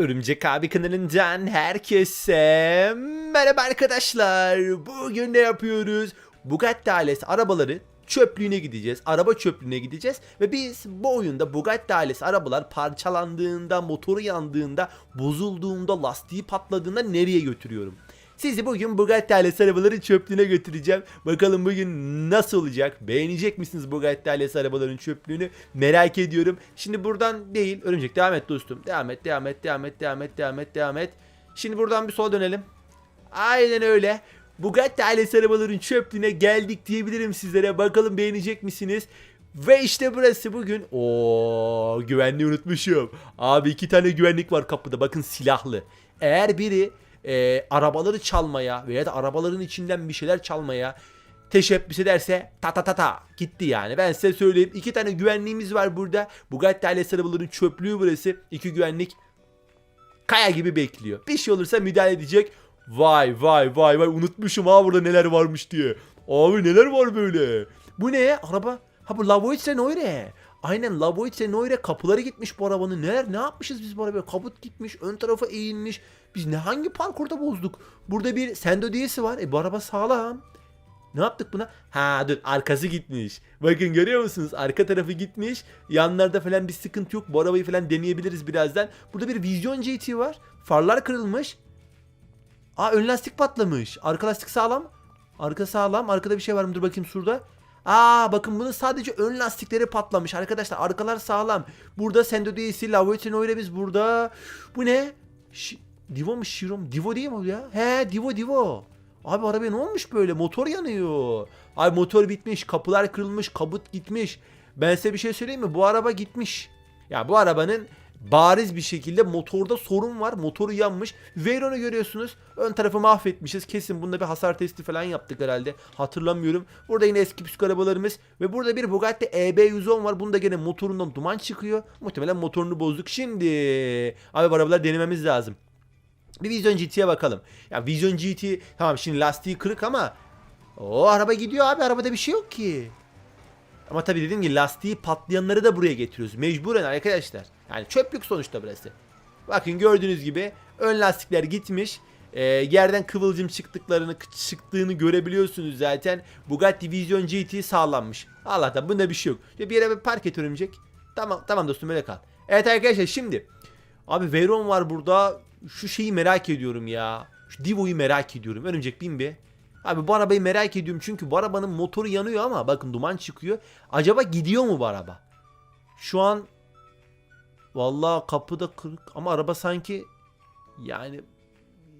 Örümcek abi kanalından herkese merhaba arkadaşlar. Bugün ne yapıyoruz? Bugatti ailesi arabaları çöplüğüne gideceğiz. Araba çöplüğüne gideceğiz ve biz bu oyunda Bugatti ailesi arabalar parçalandığında, motoru yandığında, bozulduğunda, lastiği patladığında nereye götürüyorum? Sizi bugün Bugatti ailesi arabaları çöplüğüne götüreceğim. Bakalım bugün nasıl olacak? Beğenecek misiniz Bugatti ailesi arabaların çöplüğünü? Merak ediyorum. Şimdi buradan değil. Örümcek devam et dostum. Devam et, devam et, devam et, devam et, devam et, devam et. Şimdi buradan bir sola dönelim. Aynen öyle. Bugatti ailesi arabaların çöplüğüne geldik diyebilirim sizlere. Bakalım beğenecek misiniz? Ve işte burası bugün. Oo güvenliği unutmuşum. Abi iki tane güvenlik var kapıda. Bakın silahlı. Eğer biri e, arabaları çalmaya veya da arabaların içinden bir şeyler çalmaya teşebbüs ederse ta ta ta ta gitti yani. Ben size söyleyeyim. iki tane güvenliğimiz var burada. Bugatti ailesi arabaların çöplüğü burası. İki güvenlik kaya gibi bekliyor. Bir şey olursa müdahale edecek. Vay vay vay vay unutmuşum ha burada neler varmış diye. Abi neler var böyle. Bu ne? Araba. Ha bu Lavoice Noire. Aynen Lavoice Noire kapıları gitmiş bu arabanın. Neler ne yapmışız biz bu arabaya? Kaput gitmiş, ön tarafa eğilmiş. Biz ne hangi parkurda bozduk? Burada bir sendo diyesi var. E bu araba sağlam. Ne yaptık buna? Ha dur arkası gitmiş. Bakın görüyor musunuz? Arka tarafı gitmiş. Yanlarda falan bir sıkıntı yok. Bu arabayı falan deneyebiliriz birazdan. Burada bir Vision GT var. Farlar kırılmış. Aa ön lastik patlamış. Arka lastik sağlam. Arka sağlam. Arkada bir şey var mı? Dur bakayım şurada. Aa bakın bunun sadece ön lastikleri patlamış arkadaşlar. Arkalar sağlam. Burada Sendo değilsi. Lavoisin öyle biz burada. Bu ne? Ş- Divo mu Shiro mu? Divo değil mi o ya? He Divo Divo. Abi arabaya ne olmuş böyle? Motor yanıyor. Abi motor bitmiş. Kapılar kırılmış. Kabut gitmiş. Ben size bir şey söyleyeyim mi? Bu araba gitmiş. Ya bu arabanın bariz bir şekilde motorda sorun var. Motoru yanmış. Veyron'u görüyorsunuz. Ön tarafı mahvetmişiz. Kesin bunda bir hasar testi falan yaptık herhalde. Hatırlamıyorum. Burada yine eski püskü arabalarımız. Ve burada bir Bugatti EB110 var. Bunda gene motorundan duman çıkıyor. Muhtemelen motorunu bozduk. Şimdi abi bu arabaları denememiz lazım. Bir Vision GT'ye bakalım. Ya Vision GT tamam şimdi lastiği kırık ama o araba gidiyor abi arabada bir şey yok ki. Ama tabii dediğim gibi lastiği patlayanları da buraya getiriyoruz. Mecburen arkadaşlar. Yani çöplük sonuçta burası. Bakın gördüğünüz gibi ön lastikler gitmiş. Ee, yerden kıvılcım çıktıklarını çıktığını görebiliyorsunuz zaten. Bugatti Vision GT sağlanmış. Allah'tan bunda bir şey yok. Bir yere bir park et örümcek. Tamam tamam dostum öyle kal. Evet arkadaşlar şimdi. Abi Veyron var burada. Şu şeyi merak ediyorum ya. Şu Divo'yu merak ediyorum. Örümcek bin bir. Abi bu arabayı merak ediyorum çünkü bu arabanın motoru yanıyor ama bakın duman çıkıyor. Acaba gidiyor mu bu araba? Şu an vallahi kapıda kırık ama araba sanki yani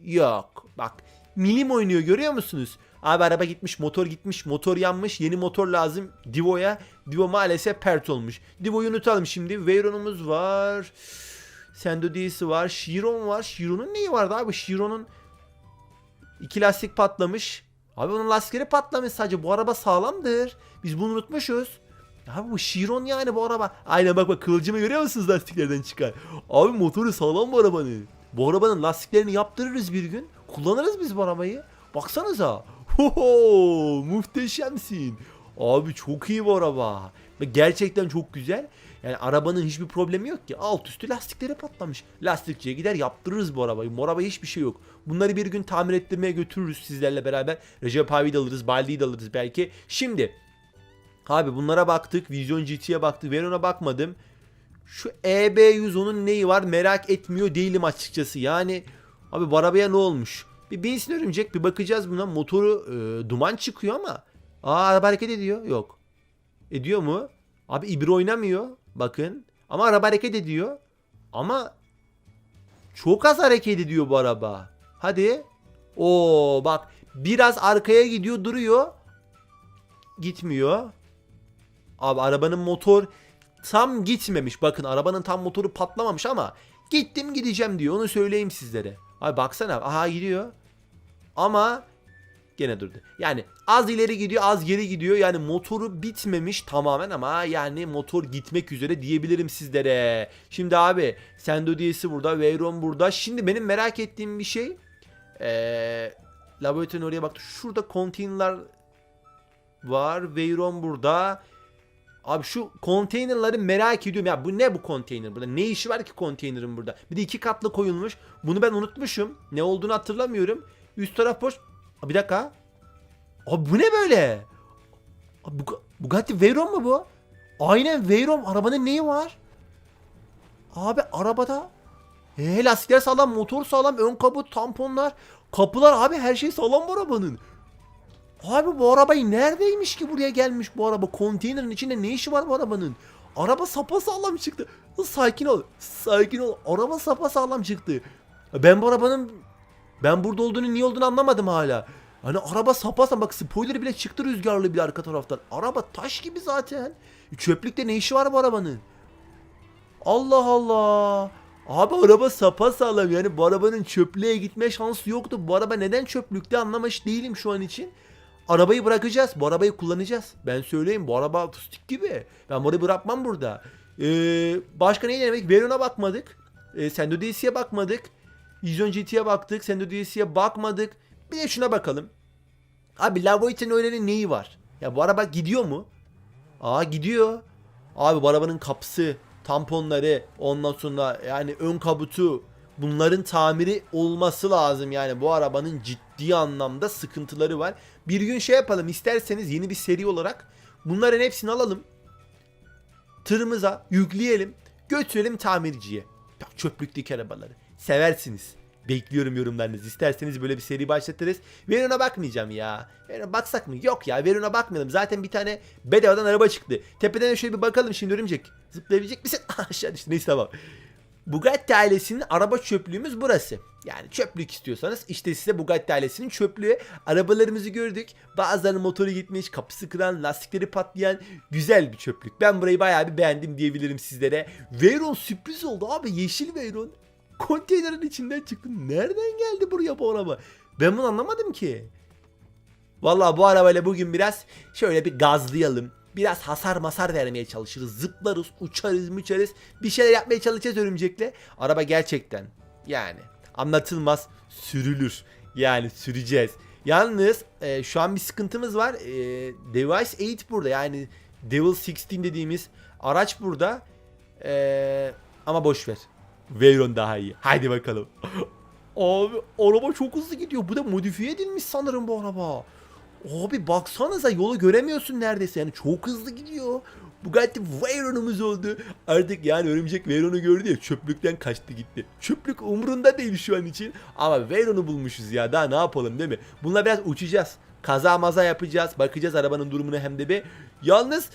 yok. Bak milim oynuyor görüyor musunuz? Abi araba gitmiş, motor gitmiş, motor yanmış. Yeni motor lazım Divo'ya. Divo maalesef pert olmuş. Divo'yu unutalım şimdi. Veyron'umuz var. Sendo D'si var. Chiron var. Chiron'un neyi vardı abi? Chiron'un iki lastik patlamış. Abi onun lastikleri patlamış sadece. Bu araba sağlamdır. Biz bunu unutmuşuz. Abi bu Chiron yani bu araba. Aynen bak bak kıvılcımı görüyor musunuz lastiklerden çıkar. Abi motoru sağlam bu arabanın. Bu arabanın lastiklerini yaptırırız bir gün. Kullanırız biz bu arabayı. Baksanıza. Hoho, muhteşemsin. Abi çok iyi bu araba. Gerçekten çok güzel. Yani arabanın hiçbir problemi yok ki. Alt üstü lastikleri patlamış. Lastikçiye gider yaptırırız bu arabayı. Bu arabaya hiçbir şey yok. Bunları bir gün tamir ettirmeye götürürüz sizlerle beraber. Recep abi de alırız, Baldi'yi de alırız belki. Şimdi abi bunlara baktık. Vision GT'ye baktık. Veron'a bakmadım. Şu EB110'un neyi var merak etmiyor değilim açıkçası. Yani abi arabaya ne olmuş? Bir binsin örümcek bir bakacağız buna. Motoru e, duman çıkıyor ama. Aa araba hareket ediyor. Yok. Ediyor mu? Abi ibre oynamıyor. Bakın. Ama araba hareket ediyor. Ama çok az hareket ediyor bu araba. Hadi. Oo bak biraz arkaya gidiyor duruyor. Gitmiyor. Abi arabanın motor tam gitmemiş. Bakın arabanın tam motoru patlamamış ama gittim gideceğim diyor. Onu söyleyeyim sizlere. Abi baksana. Aha gidiyor. Ama gene durdu. Yani az ileri gidiyor az geri gidiyor. Yani motoru bitmemiş tamamen ama yani motor gitmek üzere diyebilirim sizlere. Şimdi abi Sendo diyesi burada. Veyron burada. Şimdi benim merak ettiğim bir şey. Eee laboratuvarın oraya baktı. Şurada konteynerler var. Veyron burada. Abi şu konteynerları merak ediyorum. Ya bu ne bu konteyner burada? Ne işi var ki konteynerin burada? Bir de iki katlı koyulmuş. Bunu ben unutmuşum. Ne olduğunu hatırlamıyorum. Üst taraf boş. Bir dakika. Abi bu ne böyle? Abi bu Bugatti Veyron mu bu? Aynen Veyron. Arabanın neyi var? Abi arabada He lastikler sağlam, motor sağlam, ön kaput, tamponlar, kapılar abi her şey sağlam bu arabanın. Abi bu arabayı neredeymiş ki buraya gelmiş bu araba? Konteynerin içinde ne işi var bu arabanın? Araba sapa sağlam çıktı. Sakin ol. Sakin ol. Araba sapa sağlam çıktı. Ben bu arabanın ben burada olduğunu niye olduğunu anlamadım hala. Hani araba sapa sağlam. Bak spoiler bile çıktı rüzgarlı bir arka taraftan. Araba taş gibi zaten. Çöplükte ne işi var bu arabanın? Allah Allah. Abi araba sapa sağlam yani bu arabanın çöplüğe gitme şansı yoktu. Bu araba neden çöplükte anlamış değilim şu an için. Arabayı bırakacağız. Bu arabayı kullanacağız. Ben söyleyeyim bu araba fıstık gibi. Ben burayı bırakmam burada. Ee, başka ne demek? Veron'a bakmadık. Ee, Sendo DC'ye bakmadık. Vision GT'ye baktık. Sendo DC'ye bakmadık. Bir de şuna bakalım. Abi Lavoite'nin öyle neyi var? Ya bu araba gidiyor mu? Aa gidiyor. Abi bu arabanın kapısı, tamponları, ondan sonra yani ön kabutu bunların tamiri olması lazım yani bu arabanın ciddi anlamda sıkıntıları var. Bir gün şey yapalım isterseniz yeni bir seri olarak bunların hepsini alalım. Tırımıza yükleyelim, götürelim tamirciye. Bak çöplükteki arabaları. Seversiniz. Bekliyorum yorumlarınızı. İsterseniz böyle bir seri başlatırız. Veron'a bakmayacağım ya. Veron'a baksak mı? Yok ya Veron'a bakmayalım. Zaten bir tane bedavadan araba çıktı. Tepeden de şöyle bir bakalım şimdi örümcek. Zıplayabilecek misin? Aşağı düştü. Neyse tamam. Bugatti ailesinin araba çöplüğümüz burası. Yani çöplük istiyorsanız işte size Bugatti ailesinin çöplüğü. Arabalarımızı gördük. Bazılarının motoru gitmiş, kapısı kıran, lastikleri patlayan güzel bir çöplük. Ben burayı bayağı bir beğendim diyebilirim sizlere. Veyron sürpriz oldu abi. Yeşil Veyron. Konteynerin içinden çıktı. Nereden geldi buraya bu araba? Ben bunu anlamadım ki. Vallahi bu arabayla bugün biraz şöyle bir gazlayalım. Biraz hasar masar vermeye çalışırız. Zıplarız, uçarız, müçeriz. Bir şeyler yapmaya çalışacağız örümcekle. Araba gerçekten yani anlatılmaz sürülür. Yani süreceğiz. Yalnız e, şu an bir sıkıntımız var. E, Device 8 burada yani Devil 16 dediğimiz araç burada. E, ama boş ver. Veyron daha iyi. Haydi bakalım. Abi araba çok hızlı gidiyor. Bu da modifiye edilmiş sanırım bu araba. Abi baksanıza yolu göremiyorsun neredeyse. Yani çok hızlı gidiyor. Bugatti Veyron'umuz oldu. Artık yani örümcek Veyron'u gördü ya çöplükten kaçtı gitti. Çöplük umurunda değil şu an için. Ama Veyron'u bulmuşuz ya daha ne yapalım değil mi? Bununla biraz uçacağız. Kaza maza yapacağız. Bakacağız arabanın durumunu hem de bir. Yalnız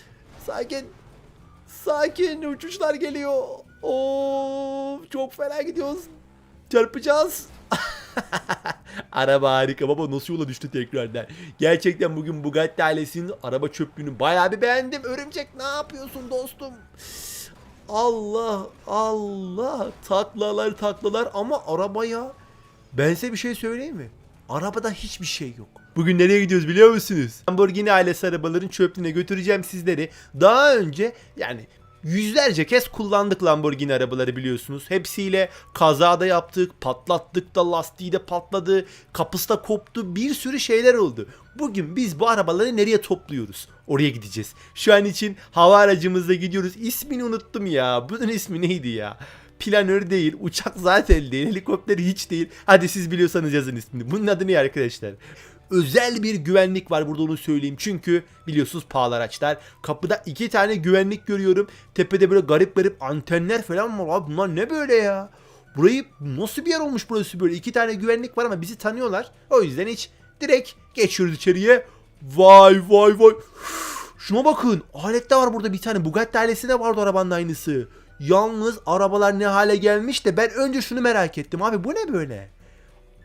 sakin. Sakin uçuşlar geliyor. Oo çok fena gidiyoruz. Çarpacağız. araba harika baba nasıl yola düştü tekrardan. Gerçekten bugün Bugatti ailesinin araba çöplüğünü bayağı bir beğendim. Örümcek ne yapıyorsun dostum? Allah Allah taklalar taklalar ama arabaya ben size bir şey söyleyeyim mi? Arabada hiçbir şey yok. Bugün nereye gidiyoruz biliyor musunuz? Lamborghini ailesi arabaların çöplüğüne götüreceğim sizleri. Daha önce yani yüzlerce kez kullandık Lamborghini arabaları biliyorsunuz. Hepsiyle kazada yaptık, patlattık da lastiği de patladı, kapısı da koptu, bir sürü şeyler oldu. Bugün biz bu arabaları nereye topluyoruz? Oraya gideceğiz. Şu an için hava aracımızla gidiyoruz. İsmini unuttum ya. Bunun ismi neydi ya? Planör değil, uçak zaten değil, helikopter hiç değil. Hadi siz biliyorsanız yazın ismini. Bunun adı ne arkadaşlar? Özel bir güvenlik var burada onu söyleyeyim. Çünkü biliyorsunuz pahalı araçlar. Kapıda iki tane güvenlik görüyorum. Tepede böyle garip garip antenler falan var. Abi bunlar ne böyle ya? Burayı nasıl bir yer olmuş burası böyle? İki tane güvenlik var ama bizi tanıyorlar. O yüzden hiç direkt geçiyoruz içeriye. Vay vay vay. Şuna bakın. Alet de var burada bir tane. Bugatti ailesi vardı arabanın aynısı. Yalnız arabalar ne hale gelmiş de ben önce şunu merak ettim. Abi bu ne böyle?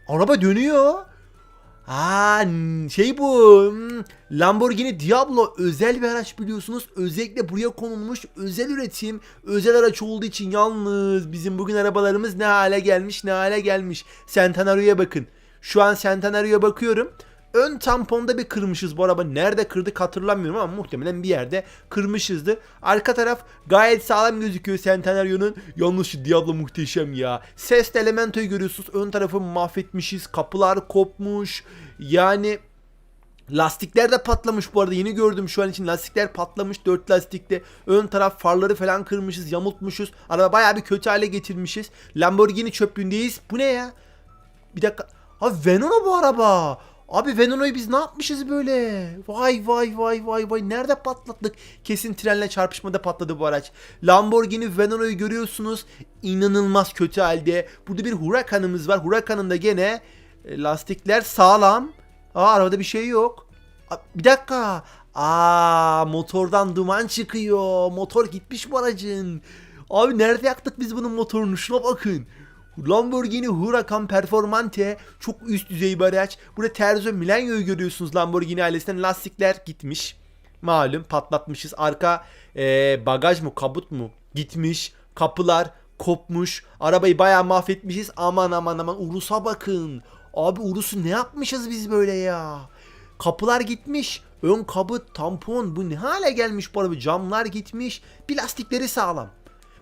Araba dönüyor. Aa şey bu hmm, Lamborghini Diablo özel bir araç biliyorsunuz. Özellikle buraya konulmuş özel üretim. Özel araç olduğu için yalnız bizim bugün arabalarımız ne hale gelmiş ne hale gelmiş. Centenario'ya bakın. Şu an Centenario'ya bakıyorum. Ön tamponda bir kırmışız bu araba. Nerede kırdık hatırlamıyorum ama muhtemelen bir yerde kırmışızdır. Arka taraf gayet sağlam gözüküyor Centenario'nun. Yalnız şu Diablo muhteşem ya. Ses elementoyu görüyorsunuz. Ön tarafı mahvetmişiz. Kapılar kopmuş. Yani Lastikler de patlamış bu arada yeni gördüm şu an için lastikler patlamış 4 lastikte ön taraf farları falan kırmışız yamultmuşuz araba baya bir kötü hale getirmişiz Lamborghini çöplüğündeyiz bu ne ya bir dakika abi Venona bu araba Abi Venona'yı biz ne yapmışız böyle? Vay vay vay vay vay. Nerede patlattık? Kesin trenle çarpışmada patladı bu araç. Lamborghini Venona'yı görüyorsunuz. İnanılmaz kötü halde. Burada bir Huracan'ımız var. Huracan'ın da gene e, lastikler sağlam. Aa arabada bir şey yok. Bir dakika. Aa motordan duman çıkıyor. Motor gitmiş bu aracın. Abi nerede yaktık biz bunun motorunu? Şuna bakın. Lamborghini Huracan Performante çok üst düzey bir araç. Burada Terzo Milenio'yu görüyorsunuz Lamborghini ailesinden. Lastikler gitmiş. Malum patlatmışız. Arka e, bagaj mı kabut mu gitmiş. Kapılar kopmuş. Arabayı bayağı mahvetmişiz. Aman aman aman Urus'a bakın. Abi Urus'u ne yapmışız biz böyle ya? Kapılar gitmiş. Ön kabut, tampon bu ne hale gelmiş bu araba? Camlar gitmiş. Bir lastikleri sağlam.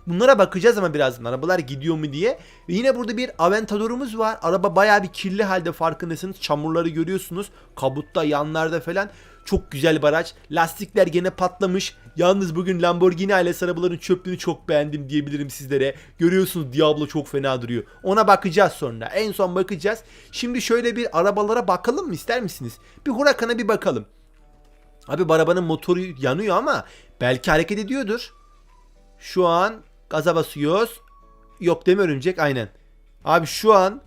Bunlara bakacağız ama birazdan arabalar gidiyor mu diye. Ve yine burada bir Aventador'umuz var. Araba bayağı bir kirli halde farkındasınız. Çamurları görüyorsunuz. Kabutta, yanlarda falan. Çok güzel bir araç. Lastikler gene patlamış. Yalnız bugün Lamborghini ailesi arabaların çöplüğünü çok beğendim diyebilirim sizlere. Görüyorsunuz Diablo çok fena duruyor. Ona bakacağız sonra. En son bakacağız. Şimdi şöyle bir arabalara bakalım mı ister misiniz? Bir Huracan'a bir bakalım. Abi arabanın motoru yanıyor ama belki hareket ediyordur. Şu an gaza basıyoruz. Yok deme örümcek aynen. Abi şu an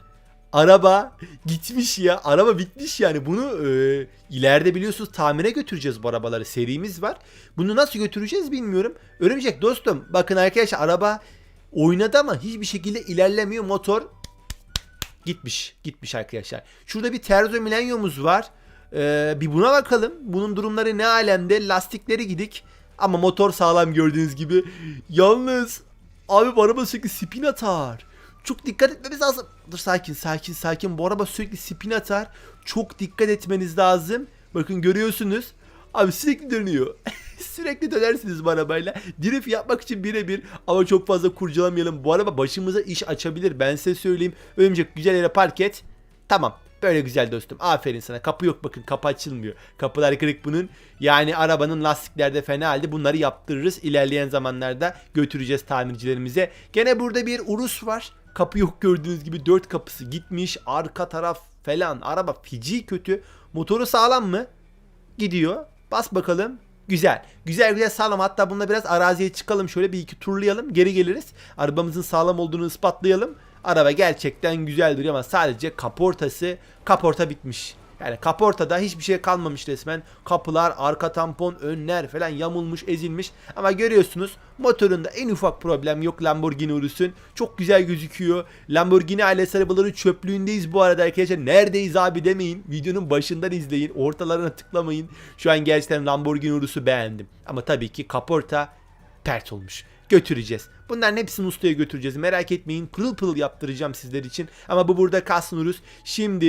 araba gitmiş ya. Araba bitmiş yani. Bunu e, ileride biliyorsunuz tamire götüreceğiz bu arabaları. Serimiz var. Bunu nasıl götüreceğiz bilmiyorum. Örümcek dostum bakın arkadaşlar araba oynadı ama hiçbir şekilde ilerlemiyor. Motor gitmiş. Gitmiş arkadaşlar. Şurada bir Terzo Milenio'muz var. Ee, bir buna bakalım. Bunun durumları ne alemde? Lastikleri gidik. Ama motor sağlam gördüğünüz gibi. Yalnız abi bu araba sürekli spin atar. Çok dikkat etmemiz lazım. Dur sakin sakin sakin. Bu araba sürekli spin atar. Çok dikkat etmeniz lazım. Bakın görüyorsunuz. Abi sürekli dönüyor. sürekli dönersiniz bu arabayla. Drift yapmak için birebir ama çok fazla kurcalamayalım. Bu araba başımıza iş açabilir. Ben size söyleyeyim. Örümcek güzel yere park et. Tamam. Böyle güzel dostum. Aferin sana. Kapı yok bakın. Kapı açılmıyor. Kapılar kırık bunun. Yani arabanın lastiklerde fena halde. Bunları yaptırırız. İlerleyen zamanlarda götüreceğiz tamircilerimize. Gene burada bir Urus var. Kapı yok gördüğünüz gibi. Dört kapısı gitmiş. Arka taraf falan. Araba feci kötü. Motoru sağlam mı? Gidiyor. Bas bakalım. Güzel. Güzel güzel sağlam. Hatta bununla biraz araziye çıkalım. Şöyle bir iki turlayalım. Geri geliriz. Arabamızın sağlam olduğunu ispatlayalım. Araba gerçekten güzel duruyor ama sadece kaportası kaporta bitmiş. Yani kaportada hiçbir şey kalmamış resmen. Kapılar, arka tampon, önler falan yamulmuş, ezilmiş. Ama görüyorsunuz motorunda en ufak problem yok Lamborghini Urus'un. Çok güzel gözüküyor. Lamborghini ailesi arabaları çöplüğündeyiz bu arada arkadaşlar. Neredeyiz abi demeyin. Videonun başından izleyin. Ortalarına tıklamayın. Şu an gerçekten Lamborghini Urus'u beğendim. Ama tabii ki kaporta pert olmuş götüreceğiz. Bunların hepsini ustaya götüreceğiz. Merak etmeyin. Pırıl pırıl yaptıracağım sizler için. Ama bu burada Kasnurus. Şimdi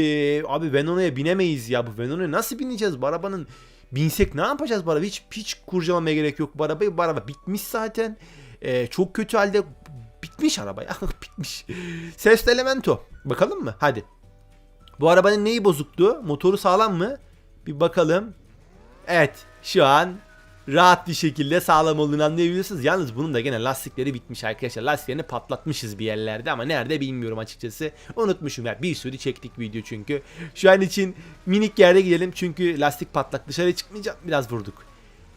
abi Venona'ya binemeyiz ya. Bu Venona'ya nasıl bineceğiz? Bu arabanın binsek ne yapacağız bu araba? Hiç, hiç kurcalamaya gerek yok bu arabayı. Bu araba bitmiş zaten. Ee, çok kötü halde bitmiş araba ya. bitmiş. Ses elemento. Bakalım mı? Hadi. Bu arabanın neyi bozuktu? Motoru sağlam mı? Bir bakalım. Evet. Şu an rahat bir şekilde sağlam olduğunu anlayabiliyorsunuz. Yalnız bunun da gene lastikleri bitmiş arkadaşlar. Lastiklerini patlatmışız bir yerlerde ama nerede bilmiyorum açıkçası. Unutmuşum ya. Bir sürü çektik video çünkü. Şu an için minik yerde gidelim çünkü lastik patlak dışarı çıkmayacak. Biraz vurduk.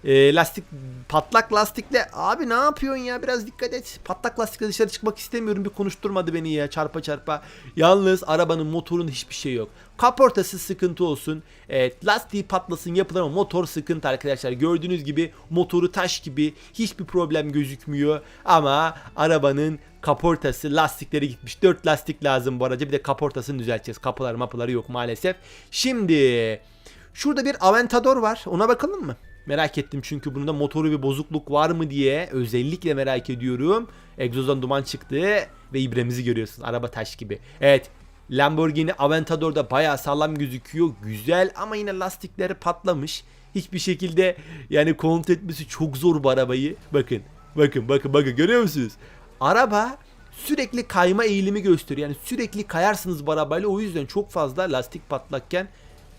Ee, lastik patlak lastikle abi ne yapıyorsun ya biraz dikkat et. Patlak lastikle dışarı çıkmak istemiyorum bir konuşturmadı beni ya çarpa çarpa. Yalnız arabanın motorun hiçbir şey yok. Kaportası sıkıntı olsun. Evet lastiği patlasın yapılır ama motor sıkıntı arkadaşlar. Gördüğünüz gibi motoru taş gibi hiçbir problem gözükmüyor. Ama arabanın kaportası lastikleri gitmiş. 4 lastik lazım bu araca bir de kaportasını düzelteceğiz. Kapıları mapıları yok maalesef. Şimdi şurada bir Aventador var ona bakalım mı? Merak ettim çünkü bunda motoru bir bozukluk var mı diye özellikle merak ediyorum. Egzozdan duman çıktı ve ibremizi görüyorsunuz. Araba taş gibi. Evet Lamborghini Aventador'da bayağı sağlam gözüküyor. Güzel ama yine lastikleri patlamış. Hiçbir şekilde yani kontrol etmesi çok zor bu arabayı. Bakın bakın bakın bakın görüyor musunuz? Araba sürekli kayma eğilimi gösteriyor. Yani sürekli kayarsınız bu arabayla o yüzden çok fazla lastik patlakken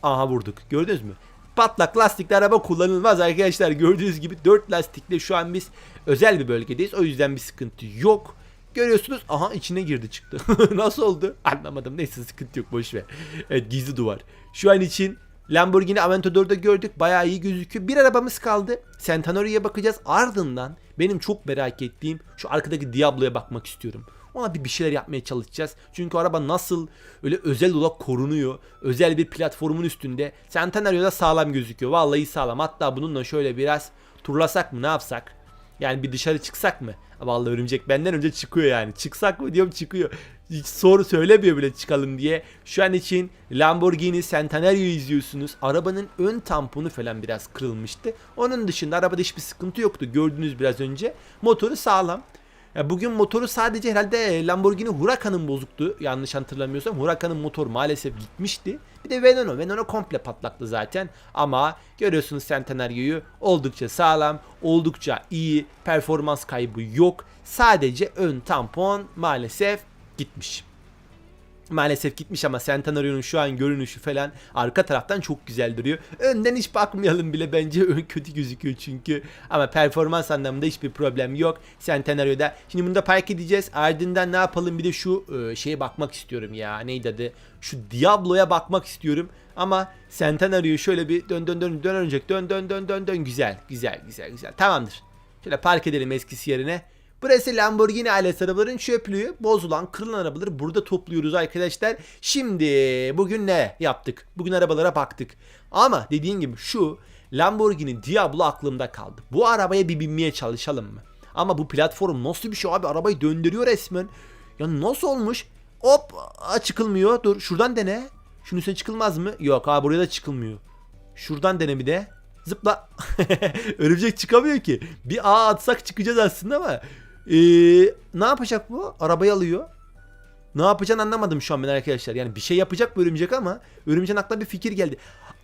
aha vurduk. Gördünüz mü? Patlak lastikli araba kullanılmaz arkadaşlar. Gördüğünüz gibi 4 lastikle şu an biz özel bir bölgedeyiz. O yüzden bir sıkıntı yok. Görüyorsunuz aha içine girdi çıktı. Nasıl oldu? Anlamadım. Neyse sıkıntı yok boş ver. Evet gizli duvar. Şu an için Lamborghini Aventador'da gördük. Bayağı iyi gözüküyor. Bir arabamız kaldı. Centenario'ya bakacağız. Ardından benim çok merak ettiğim şu arkadaki Diablo'ya bakmak istiyorum. Ona bir bir şeyler yapmaya çalışacağız. Çünkü araba nasıl öyle özel olarak korunuyor. Özel bir platformun üstünde. Centenario'da sağlam gözüküyor. Vallahi sağlam. Hatta bununla şöyle biraz turlasak mı ne yapsak? Yani bir dışarı çıksak mı? Vallahi örümcek benden önce çıkıyor yani. Çıksak mı diyorum çıkıyor. Hiç soru söylemiyor bile çıkalım diye. Şu an için Lamborghini Centenario'yu izliyorsunuz. Arabanın ön tamponu falan biraz kırılmıştı. Onun dışında arabada hiçbir sıkıntı yoktu. Gördünüz biraz önce. Motoru sağlam. Bugün motoru sadece herhalde Lamborghini Huracan'ın bozuktu. Yanlış hatırlamıyorsam. Huracan'ın motor maalesef gitmişti. Bir de Veneno. Veneno komple patlaktı zaten. Ama görüyorsunuz Centenario'yu oldukça sağlam. Oldukça iyi. Performans kaybı yok. Sadece ön tampon maalesef gitmiş. Maalesef gitmiş ama Centenario'nun şu an görünüşü falan arka taraftan çok güzel duruyor. Önden hiç bakmayalım bile bence ön kötü gözüküyor çünkü. Ama performans anlamında hiçbir problem yok Centenario'da. Şimdi bunu da park edeceğiz. Ardından ne yapalım bir de şu e, şeye bakmak istiyorum ya. Neydi adı? Şu Diablo'ya bakmak istiyorum. Ama Centenario'yu şöyle bir dön dön dön dön. Dön dön dön dön dön. Güzel güzel güzel güzel. Tamamdır. Şöyle park edelim eskisi yerine. Burası Lamborghini ailesi arabaların çöplüğü. Bozulan, kırılan arabaları burada topluyoruz arkadaşlar. Şimdi bugün ne yaptık? Bugün arabalara baktık. Ama dediğim gibi şu Lamborghini Diablo aklımda kaldı. Bu arabaya bir binmeye çalışalım mı? Ama bu platform nasıl bir şey abi? Arabayı döndürüyor resmen. Ya nasıl olmuş? Hop çıkılmıyor. Dur şuradan dene. Şunun üstüne çıkılmaz mı? Yok abi buraya da çıkılmıyor. Şuradan dene bir de. Zıpla. Örümcek çıkamıyor ki. Bir ağ atsak çıkacağız aslında ama. Ee, ne yapacak bu? Arabayı alıyor. Ne yapacağını anlamadım şu an ben arkadaşlar. Yani bir şey yapacak bu örümcek ama örümceğin aklına bir fikir geldi.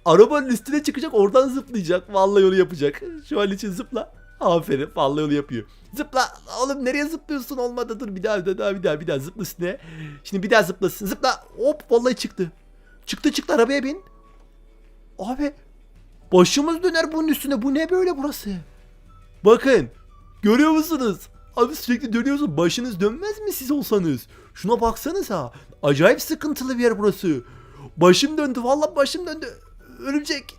Arabanın üstüne çıkacak oradan zıplayacak. Vallahi yolu yapacak. Şu an için zıpla. Aferin vallahi yolu yapıyor. Zıpla. Oğlum nereye zıplıyorsun? Olmadı dur bir daha bir daha bir daha bir daha zıpla üstüne. Şimdi bir daha zıplasın. Zıpla. Hop vallahi çıktı. Çıktı çıktı arabaya bin. Abi başımız döner bunun üstüne. Bu ne böyle burası? Bakın. Görüyor musunuz? Abi sürekli dönüyorsun. Başınız dönmez mi siz olsanız? Şuna baksanıza. Acayip sıkıntılı bir yer burası. Başım döndü. Vallahi başım döndü. Örümcek.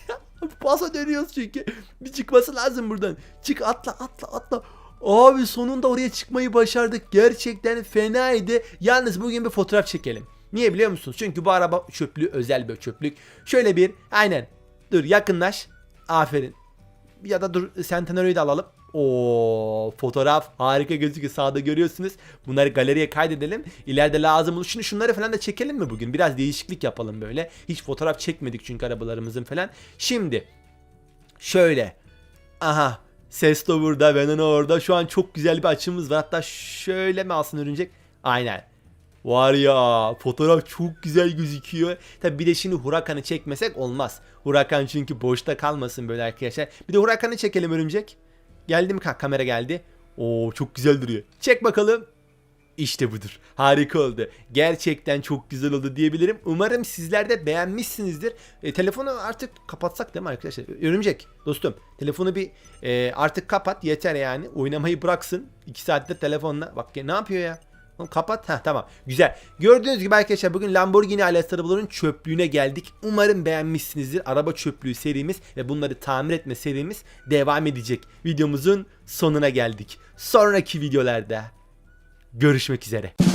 Pasa dönüyoruz çünkü. Bir çıkması lazım buradan. Çık atla atla atla. Abi sonunda oraya çıkmayı başardık. Gerçekten fenaydı. Yalnız bugün bir fotoğraf çekelim. Niye biliyor musunuz? Çünkü bu araba çöplüğü özel bir çöplük. Şöyle bir aynen. Dur yakınlaş. Aferin. Ya da dur Centenario'yu da alalım. O fotoğraf harika gözüküyor sağda görüyorsunuz. Bunları galeriye kaydedelim. İleride lazım olur. Şimdi şunları falan da çekelim mi bugün? Biraz değişiklik yapalım böyle. Hiç fotoğraf çekmedik çünkü arabalarımızın falan. Şimdi şöyle. Aha. Ses de burada, Venom orada. Şu an çok güzel bir açımız var. Hatta şöyle mi alsın örümcek? Aynen. Var ya fotoğraf çok güzel gözüküyor. Tabi bir de şimdi Huracan'ı çekmesek olmaz. Huracan çünkü boşta kalmasın böyle arkadaşlar. Bir de Huracan'ı çekelim örümcek. Geldi mi Ka- kamera geldi. Oo çok güzel duruyor. Çek bakalım. İşte budur. Harika oldu. Gerçekten çok güzel oldu diyebilirim. Umarım sizler de beğenmişsinizdir. E, telefonu artık kapatsak değil mi arkadaşlar? Örümcek dostum. Telefonu bir e, artık kapat yeter yani. Oynamayı bıraksın. 2 saatte telefonla. Bak ne yapıyor ya? Kapat. Ha tamam. Güzel. Gördüğünüz gibi arkadaşlar bugün Lamborghini arabaların çöplüğüne geldik. Umarım beğenmişsinizdir. Araba çöplüğü serimiz ve bunları tamir etme serimiz devam edecek. Videomuzun sonuna geldik. Sonraki videolarda görüşmek üzere.